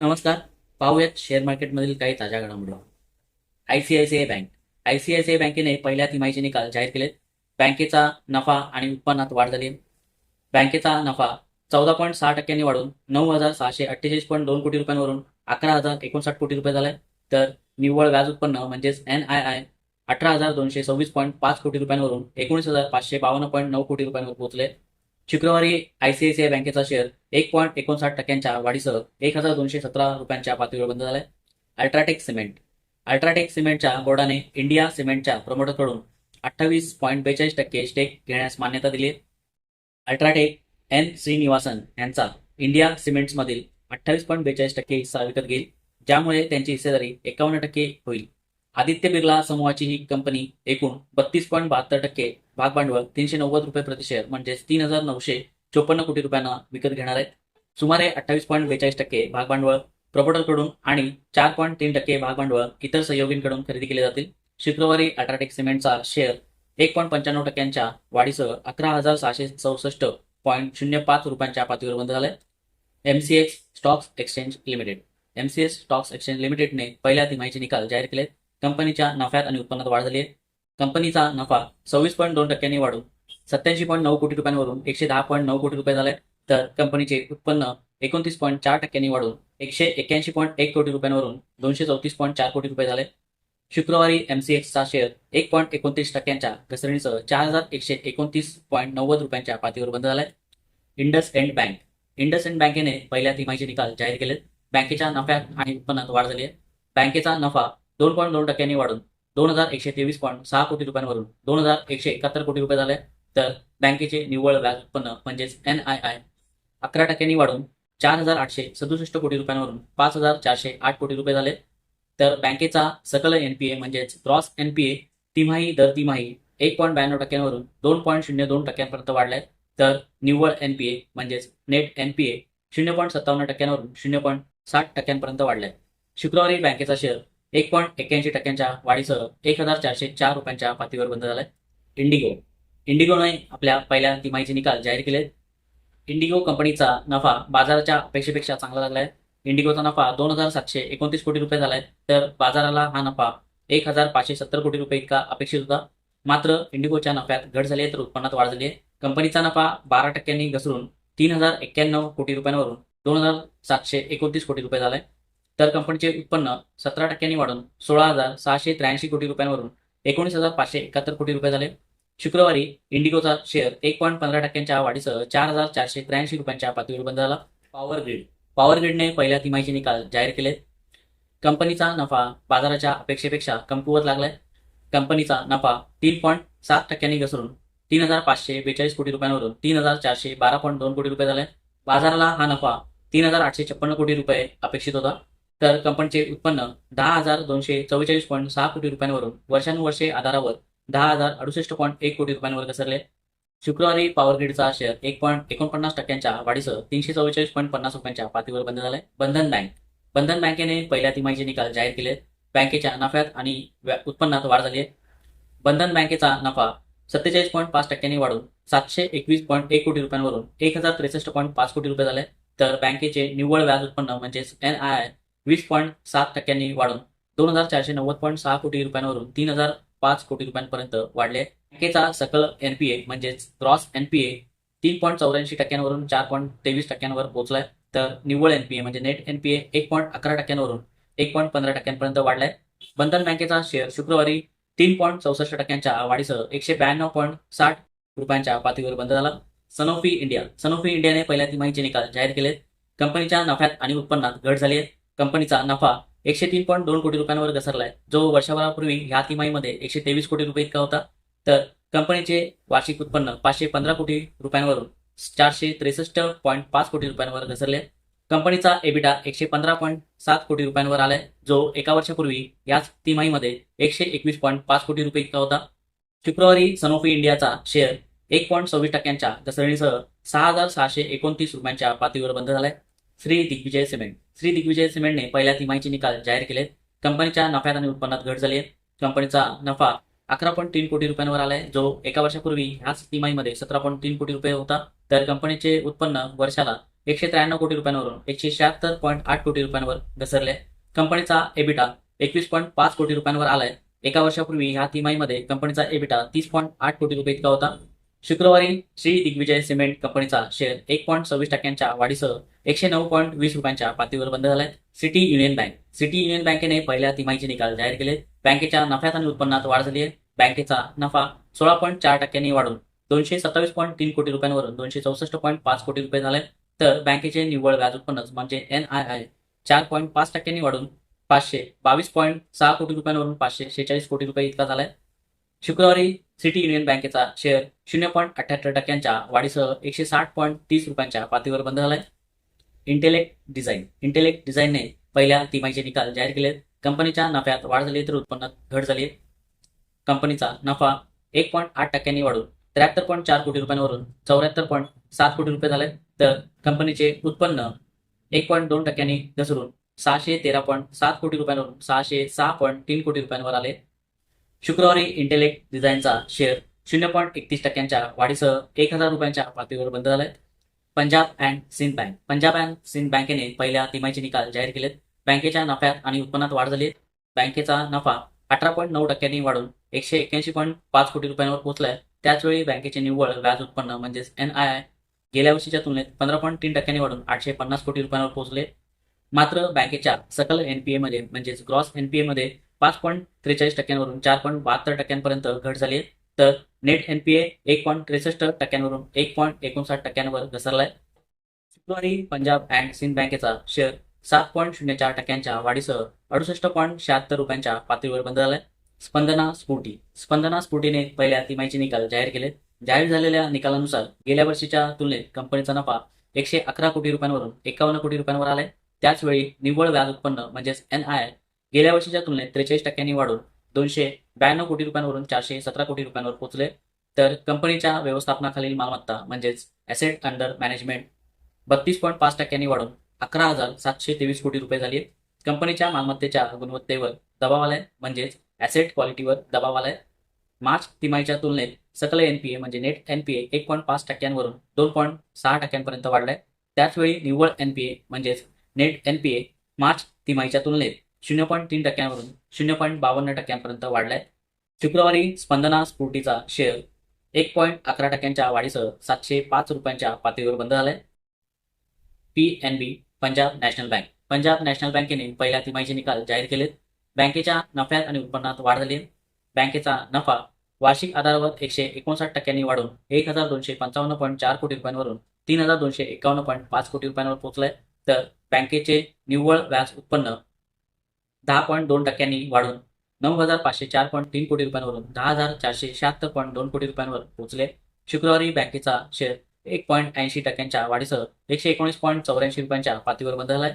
नमस्कार. पाहूयात शेअर मार्केटमधील काही ताज्या घडामोडी. आयसीआयसीआय बँक आयसीआयसीआय बँकेने पहिल्या तिमाहीचे निकाल जाहीर केलेत. बँकेचा नफा आणि उत्पन्नात वाढ झाली बँकेचा नफा चौदा पॉईंट सहा टक्क्यांनी वाढून नऊ हजार सहाशे अठ्ठेचाळीस पॉईंट दोन कोटी रुपयांवरून अकरा हजार एकोणसाठ कोटी रुपये झालाय तर निव्वळ व्याज उत्पन्न म्हणजेच एन आय आय अठरा हजार दोनशे सव्वीस पॉईंट पाच कोटी रुपयांवरून एकोणीस हजार पाचशे बावन्न पॉईंट नऊ कोटी रुपयांवर पोहोचले. शुक्रवारी आयसीआयसीआय बँकेचा शेअर एक पॉईंट एकोणसाठ टक्क्यांच्या वाढीसह एक हजार दोनशे सतरा रुपयांच्या पातळीवर बंद झालाय. UltraTech cement. अल्ट्राटेक सिमेंटच्या बोर्डाने इंडिया सिमेंटच्या प्रमोटरकडून अठ्ठावीस पॉईंट बेचाळीस टक्के स्टेक घेण्यास मान्यता दिली आहे. अल्ट्राटेक एन श्रीनिवासन यांचा इंडिया सिमेंट्समधील अठ्ठावीस पॉईंट बेचाळीस टक्के हिस्सा विकत घेईल. ज्यामुळे त्यांची हिस्सेदारी एकावन्न टक्के होईल. आदित्य बिर्ला समूहाची ही कंपनी एकूण बत्तीस पॉईंट बहात्तर टक्के भागभांडवल तीनशे नव्वद रुपये प्रति शेअर म्हणजेच तीन हजार नऊशे चोपन्न कोटी रुपयांना विकत घेणार आहेत. सुमारे अठ्ठावीस पॉईंट बेचाळीस टक्के भागभांडवळ भांडवल आणि चार पॉईंट तीन टक्के भागभांडवळ इतर सहयोगींकडून खरेदी केले जातील. शुक्रवारी अल्ट्राटेक सिमेंटचा शेअर एक पॉईंट पंच्याण्णव टक्क्यांच्या वाढीसह अकरा हजार सहाशे चौसष्ट पॉईंट शून्य पाच रुपयांच्या पातळीवर बंद झालाय. MCX stocks exchange limited MCS stocks exchange लिमिटेडने पहिल्या तिमाहीचे निकाल जाहीर केले कंपनीच्या नफ्यात आणि उत्पन्नात वाढ झाली आहे. कंपनीचा नफा सव्वीस पॉईंट दोन टक्क्यांनी वाढून सत्याऐंशी पॉईंट नऊ कोटी रुपयांवरून एकशे दहा पॉईंट नऊ कोटी रुपये झाले. तर कंपनीचे उत्पन्न एकोणतीस पॉईंट चार टक्क्यांनी वाढून एकशे एक्याऐंशी पॉईंट एक कोटी रुपयांवरून दोनशे चौतीस पॉईंट चार कोटी रुपये झाले. शुक्रवारी एमसीएक्सचा शेअर एक पॉईंट एकोणतीस टक्क्यांच्या घसरणीसह चार हजार एकशे एकोणतीस पॉईंट नव्वद रुपयांच्या पातळीवर बंद झालाय. IndusInd bank. IndusInd बँकेने पहिल्या तिमाहीचे निकाल जाहीर केलेत. बँकेच्या नफ्यात आणि उत्पन्नात वाढ झाली आहे. बँकेचा नफा दोन पॉईंट दोन टक्क्यांनी वाढून दोन हजार एकशे तेवीस पॉईंट सहा कोटी रुपयांवरून दोन हजार एकशे एकाहत्तर कोटी रुपये झाले. तर बँकेचे निव्वळ व्याज उत्पन्न म्हणजेच एन आय आय अकरा टक्क्यांनी वाढून चार हजार आठशे सदुसष्ट कोटी रुपयांवरून पाच हजार चारशे आठ कोटी रुपये झाले. तर बँकेचा सकल एनपीए म्हणजेच ग्रॉस एनपीए तिमाही दर तिमाही एक पॉईंट ब्याण्णव टक्क्यांवरून दोन पॉईंट शून्य दोन टक्क्यांपर्यंत वाढलाय तर निव्वळ एनपीए म्हणजेच नेट एनपीए शून्य पॉईंट सत्तावन्न टक्क्यांवरून शून्य पॉईंट साठ टक्क्यांपर्यंत वाढलाय शुक्रवारी बँकेचा शेअर एक पॉईंट एक्क्याऐंशी टक्क्यांच्या वाढीसह एक हजार चारशे चार रुपयांच्या पातळीवर बंद झालाय. इंडिगो. इंडिगोने आपल्या पहिल्या तिमाहीचे निकाल जाहीर केले इंडिगो कंपनीचा नफा बाजाराच्या अपेक्षेपेक्षा चांगला लागलाय. इंडिगोचा नफा दोन हजार सातशे एकोणतीस कोटी रुपये झालाय. तर बाजाराला हा नफा एक हजार पाचशे सत्तर कोटी रुपये इतका अपेक्षित होता. मात्र इंडिगोच्या नफ्यात घट झाली आहे तर उत्पन्नात वाढ झाली आहे. कंपनीचा नफा बारा टक्क्यांनी घसरून तीन हजार एक्क्याण्णव कोटी रुपयांवरून दोन हजार सातशे एकोणतीस कोटी रुपये झालाय. तर कंपनीचे उत्पन्न सतरा टक्क्यांनी वाढून सोळा हजार सहाशे त्र्याऐंशी कोटी रुपयांवरून एकोणीस हजार पाचशे एकाहत्तर कोटी रुपये झाले. शुक्रवारी इंडिगोचा शेअर एक पॉईंट पंधरा टक्क्यांच्या वाढीसह चार हजार चारशे त्र्याऐंशी रुपयांच्या पातळीवर बंद झाला. पॉवर ग्रीड पॉवर ग्रीडने पहिल्या तिमाहीचे निकाल जाहीर केले कंपनीचा नफा बाजाराच्या अपेक्षेपेक्षा कमकुवत लागलाय. कंपनीचा नफा तीन पॉईंट सात टक्क्यांनी घसरून तीन हजार पाचशे बेचाळीस कोटी रुपयांवरून तीन हजार चारशे बारा पॉईंट दोन कोटी रुपये झाले. बाजाराला हा नफा तीन हजार आठशे छप्पन्न कोटी रुपये अपेक्षित होता. तर कंपनीचे उत्पन्न दहा हजार दोनशे चव्वेचाळीस पॉईंट सहा कोटी रुपयांवरून वर्षानुवर्षे आधारावर दहा हजार अडुसष्ट पॉईंट एक कोटी रुपयांवर घसरले. शुक्रवारी पॉवर ग्रीडचा शेअर एक पॉईंट एकोणपन्नास टक्क्यांच्या वाढीसह तीनशे चव्वेचाळीस पॉईंट पन्नास रुपयांच्या पातळीवर बंद झालाय. बंधन बँक बंधन बँकेने पहिल्या तिमाहीचे निकाल जाहीर केले. बँकेच्या नफ्यात आणि व्या- उत्पन्नात वाढ झाली आहे. बंधन बँकेचा नफा सत्तेचाळीस पॉईंट पाच टक्क्यांनी वाढून सातशे एकवीस पॉईंट एक कोटी रुपयांवरून एक हजार त्रेसष्ट पॉईंट पाच कोटी रुपये झाले. तर बँकेचे निव्वळ व्याज उत्पन्न म्हणजेच एन आय आय वीस पॉईंट सात टक्क्यांनी वाढून दोन हजार चारशे नव्वद पॉईंट सहा कोटी रुपयांवरून तीन हजार पाच कोटी रुपयांपर्यंत वाढले. बँकेचा सकल एनपीए म्हणजेच ग्रॉस एनपीए तीन पॉईंट चौऱ्याऐंशी टक्क्यांवरून चार पॉईंट तेवीस टक्क्यांवर पोहोचलाय. तर निव्वळ एनपीए म्हणजे नेट एनपीए एक पॉईंट अकरा टक्क्यांवरून एक पॉईंट पंधरा टक्क्यांपर्यंत वाढलाय. बंधन बँकेचा शेअर शुक्रवारी तीन पॉईंट चौसष्ट टक्क्यांच्या वाढीसह एकशे ब्याण्णव पॉईंट साठ रुपयांच्या पातळीवर बंद झाला. सनोफी इंडिया सनोफी इंडियाने पहिल्या तिमाहीचे निकाल जाहीर केले कंपनीच्या नफ्यात आणि उत्पन्नात घट झाली आहे. कंपनीचा नफा एकशे तीन पॉईंट दोन कोटी रुपयांवर घसरलाय. जो वर्षभरापूर्वी ह्या तिमाहीमध्ये एकशे तेवीस कोटी रुपये इतका होता तर कंपनीचे वार्षिक उत्पन्न पाचशे पंधरा कोटी रुपयांवरून चारशे त्रेसष्ट पॉईंट पाच कोटी रुपयांवर घसरले. कंपनीचा एबिटा एकशे पंधरा पॉईंट सात कोटी रुपयांवर आलाय जो एका वर्षापूर्वी याच तिमाहीमध्ये एकशे एकवीस पॉईंट पाच कोटी रुपये इतका होता. शुक्रवारी सनोफी इंडियाचा शेअर एक पॉईंट सव्वीस टक्क्यांच्या घसरणीसह सहा हजार सहाशे एकोणतीस रुपयांच्या पातळीवर बंद झालाय. श्री दिग्विजय सिमेंट. श्री दिग्विजय सिमेंटने पहिल्या तिमाहीचे निकाल जाहीर केले. कंपनीच्या नफ्यात आणि उत्पन्नात घट झाली आहे. कंपनीचा नफा अकरा पॉईंट तीन कोटी रुपयांवर आलाय जो एका वर्षापूर्वी ह्याच तिमाहीमध्ये सतरा पॉईंट तीन कोटी रुपये होता. तर कंपनीचे उत्पन्न वर्षाला एकशे त्र्याण्णव कोटी रुपयांवरून एकशे शहात्तर पॉईंट आठ कोटी रुपयांवर घसरले. कंपनीचा एबिटा एकवीस पॉईंट पाच कोटी रुपयांवर आलाय. एका वर्षापूर्वी ह्या तिमाहीमध्ये कंपनीचा एबिटा तीस पॉईंट आठ कोटी रुपये इतका होता. शुक्रवारी श्री दिग्विजय सिमेंट कंपनीचा शेअर एक पॉईंट सव्वीस टक्क्यांच्या वाढीसह एकशे नऊ पॉईंट वीस रुपयांच्या पातळीवर बंद झालाय City Union Bank. City Union बँकेने पहिल्या तिमाहीचे निकाल जाहीर केले बँकेच्या नफ्यात आणि उत्पन्नात वाढ झाली आहे. बँकेचा नफा सोळा पॉईंट चार टक्क्यांनी वाढून दोनशे सत्तावीस पॉईंट तीन कोटी रुपयांवरून दोनशे चौसष्ट पॉईंट पाच कोटी रुपये झाले तर बँकेचे निव्वळ व्याज उत्पन्न म्हणजे एन आय आय चार पॉईंट पाच टक्क्यांनी वाढून पाचशे बावीस पॉईंट सहा कोटी रुपयांवरून पाचशे शेहेचाळीस कोटी रुपये इतका झालाय. शुक्रवारी सिटी युनियन बँकेचा शेअर शून्य पॉईंट अठ्याहत्तर टक्क्यांच्या वाढीसह एकशे साठ पॉईंट तीस रुपयांच्या पातळीवर बंद झालाय. इंटेलेक्ट डिझाईन इंटेलेक्ट डिझाईनने पहिल्या तिमाहीचे निकाल जाहीर केले कंपनीच्या नफ्यात वाढ झाली तर उत्पन्नात घट झाली. कंपनीचा नफा एक पॉईंट आठ टक्क्यांनी वाढून त्र्याहत्तर पॉईंट चार कोटी रुपयांवरून चौऱ्याहत्तर पॉईंट सात कोटी रुपये झाले. तर कंपनीचे उत्पन्न एक पॉईंट दोन टक्क्यांनी घसरून सहाशे तेरा पॉईंट सात कोटी रुपयांवरून सहाशे सहा पॉईंट तीन कोटी रुपयांवर आले. शुक्रवारी इंटेलेक्ट डिझाईनचा शेअर शून्य पॉईंट एकतीस टक्क्यांच्या वाढीसह एक हजार रुपयांच्या पातळीवर बंद झालाय Punjab and Sind Bank Punjab and Sind बँकेने पहिल्या तिमाहीचे निकाल जाहीर केलेत. बँकेच्या नफ्यात आणि उत्पन्नात वाढ झाली बँकेचा नफा अठरा पॉईंट नऊ टक्क्यांनी वाढून एकशे एक्क्याऐंशी पॉईंट पाच कोटी रुपयांवर पोहोचलाय. त्याचवेळी बँकेचे निव्वळ व्याज उत्पन्न म्हणजेच एन आय आय गेल्या वर्षीच्या तुलनेत पंधरा पॉईंट तीन टक्क्यांनी वाढून आठशे पन्नास कोटी रुपयांवर पोहोचले. मात्र बँकेच्या सकल एनपीएमध्ये म्हणजेच ग्रॉस एनपीएमध्ये पाच पॉईंट त्रेचाळीस टक्क्यांवरून चार पॉईंट बहात्तर टक्क्यांपर्यंत घट झाली आहे तर नेट एनपीए एक पॉईंट त्रेसष्ट टक्क्यांवरून एक पॉईंट एकोणसाठ टक्क्यांवर घसरलाय. शुक्रवारी पंजाब अँड सिंध बँकेचा शेअर सात पॉईंट शून्य चार टक्क्यांच्या वाढीसह अडुसष्ट पॉईंट शहात्तर रुपयांच्या पातळीवर बंद झालाय स्पंदना स्फुटी स्पंदना स्फुटीने पहिल्या तिमाहीचे निकाल जाहीर केले. जाहीर झालेल्या निकालानुसार गेल्या वर्षीच्या तुलनेत कंपनीचा नफा एकशे अकरा कोटी रुपयांवरून एकावन्न कोटी रुपयांवर आलाय. त्याचवेळी निव्वळ व्याज उत्पन्न म्हणजेच एन आय गेल्या वर्षीच्या तुलनेत त्रेचाळीस टक्क्यांनी वाढून दोनशे ब्याण्णव कोटी रुपयांवरून चारशे सतरा कोटी रुपयांवर पोहोचले. तर कंपनीच्या व्यवस्थापनाखालील मालमत्ता म्हणजेच ॲसेट अंडर मॅनेजमेंट बत्तीस पॉईंट पाच टक्क्यांनी वाढून अकरा हजार सातशे तेवीस कोटी रुपये झाली आहेत. कंपनीच्या मालमत्तेच्या गुणवत्तेवर दबाव आलाय म्हणजेच ॲसेट क्वालिटीवर दबाव आलाय. मार्च तिमाहीच्या तुलनेत सकल एनपीए म्हणजे नेट एनपीए एक पॉईंट पाच टक्क्यांवरून दोन पॉईंट सहा टक्क्यांपर्यंत वाढलाय. त्याचवेळी निव्वळ एनपीए म्हणजेच नेट एनपीए मार्च तिमाहीच्या तुलनेत शून्य पॉईंट तीन टक्क्यांवरून शून्य पॉईंट बावन्न टक्क्यांपर्यंत वाढलाय. शुक्रवारी स्पंदना स्फूर्तीचा शेअर एक पॉईंट अकरा टक्क्यांच्या वाढीसह सातशे पाच रुपयांच्या पातळीवर बंद झालाय. P N B Punjab National Bank. Punjab National बँकेने पहिल्या तिमाहीचे निकाल जाहीर केलेत. बँकेच्या नफ्यात आणि उत्पन्नात वाढ झाली आहे. बँकेचा नफा वार्षिक आधारावर एकशे एकोणसाठ टक्क्यांनी वाढून एक हजार दोनशे पंचावन्न पॉईंट चार कोटी रुपयांवरून तीन हजार दोनशे एकावन्न पॉईंट पाच कोटी रुपयांवर पोहोचलाय. तर बँकेचे निव्वळ व्याज उत्पन्न दहा पॉईंट दोन टक्क्यांनी वाढून नऊ हजार पाचशे चार पॉईंट तीन कोटी रुपयांवरून दहा हजार चारशे शहात्तर पॉईंट दोन कोटी रुपयांवर पोहोचले. शुक्रवारी बँकेचा शेअर एक पॉईंट ऐंशी टक्क्यांच्या वाढीसह एकशे एकोणीस पॉईंट चौऱ्याऐंशी रुपयांच्या पातळीवर बंद झालाय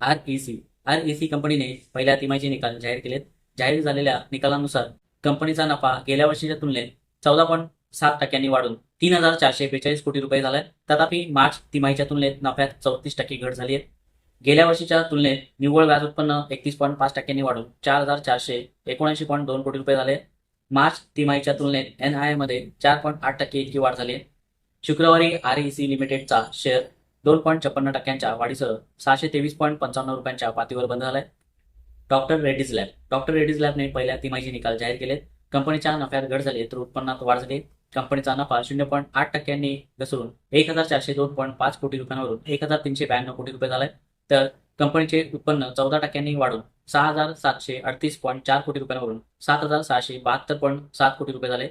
R E C R E C कंपनीने पहिल्या तिमाहीचे निकाल जाहीर केलेत. जाहीर झालेल्या निकालानुसार कंपनीचा नफा गेल्या वर्षीच्या तुलनेत चौदा पॉईंट सात टक्क्यांनी वाढून तीन हजार चारशे बेचाळीस कोटी रुपये झालाय. तथापि मार्च तिमाहीच्या तुलनेत नफ्यात चौतीस टक्के घट झाली आहे. गेल्या वर्षीच्या तुलनेत निव्वळ व्याज उत्पन्न एकतीस पॉईंट पाच टक्क्यांनी वाढून चार हजार चारशे एकोणऐंशी पॉईंट दोन कोटी रुपये झाले. मार्च तिमाहीच्या तुलनेत एन आयमध्ये चार पॉईंट आठ टक्के इतकी वाढ झाली. शुक्रवारी आर ई सी लिमिटेडचा शेअर दोन पॉईंट छप्पन्न टक्क्यांच्या वाढीसह सहाशे तेवीस पॉईंट पंचावन्न रुपयांच्या पातळीवर बंद झालाय. Doctor Reddy's lab doctor Reddy's लॅबने पहिल्या तिमाहीचे निकाल जाहीर केलेत. कंपनीच्या नफ्यात घट झाली तर उत्पन्नात वाढ झाली. कंपनीचा नफा शून्य पॉईंट आठ टक्क्यांनी घसरून एक हजार चारशे दोन पॉईंट पाच कोटी रुपयांवरून एक हजार तीनशे ब्याण्णव कोटी रुपये झालाय. तर कंपनीचे उत्पन्न चौदा टक्क्यांनी वाढून सहा हजार सातशे अडतीस पॉईंट चार कोटी रुपयांवरून सात हजार सहाशे बहात्तर पॉईंट सात कोटी रुपये झाले.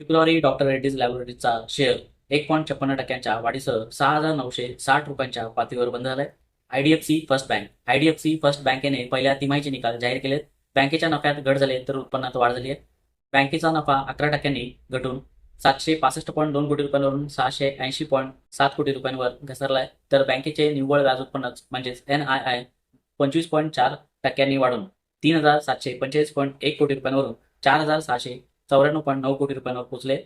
शुक्रवारी डॉक्टर रेड्डीज लॅबोरेटरीचा शेअर एक पॉईंट छप्पन्न टक्क्यांच्या वाढीसह सहा हजार नऊशे साठ रुपयांच्या पातळीवर बंद झालाय. IDFC First Bank IDFC First बँकेने पहिल्या तिमाहीचे निकाल जाहीर केलेत. बँकेच्या नफ्यात घट झाले तर उत्पन्नात वाढ झाली आहे. बँकेचा नफा अकरा टक्क्यांनी घटून सातशे पासष्ट पॉईंट दोन कोटी रुपयांवरून सहाशे ऐंशी पॉईंट सात कोटी रुपयांवर घसरलाय. तर बँकेचे निव्वळ व्याज उत्पन्नच म्हणजेच एन आय आय पंचवीस पॉईंट चार टक्क्यांनी वाढून तीन हजार सातशे पंचेचाळीस पॉईंट एक कोटी रुपयांवरून चार हजार सहाशे चौऱ्याण्णव पॉईंट नऊ कोटी रुपयांवर पोहोचले.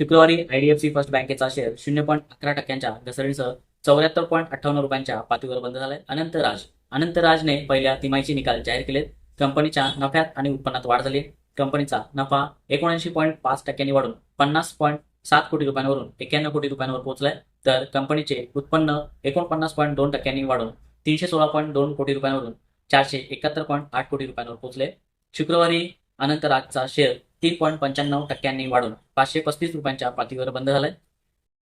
शुक्रवारी आयडीएफसी फर्स्ट बँकेचा शेअर शून्य पॉईंट अकरा टक्क्यांच्या घसरणीसह चौऱ्याहत्तर पॉईंट अठ्ठावन्न रुपयांच्या पातळीवर बंद झालाय. अनंतराज अनंतराजने पहिल्या तिमाहीचे निकाल जाहीर केलेत. कंपनीच्या नफ्यात आणि उत्पन्नात वाढ झाली. कंपनीचा नफा एकोणऐंशी पॉईंट पाच टक्क्यांनी वाढून पन्नास पॉईंट सात कोटी रुपयांवरून एक्क्याण्णव कोटी रुपयांवर पोहोचलाय. तर कंपनीचे उत्पन्न एकोणपन्नास पॉईंट दोन टक्क्यांनी वाढून तीनशे सोळा पॉईंट दोन कोटी रुपयांवरून चारशे एकाहत्तर पॉईंट आठ कोटी रुपयांवर पोहोचले. शुक्रवारी अनंतराजचा शेअर तीन पॉईंट पंच्याण्णव टक्क्यांनी वाढून पाचशे पस्तीस रुपयांच्या पातळीवर बंद झालाय.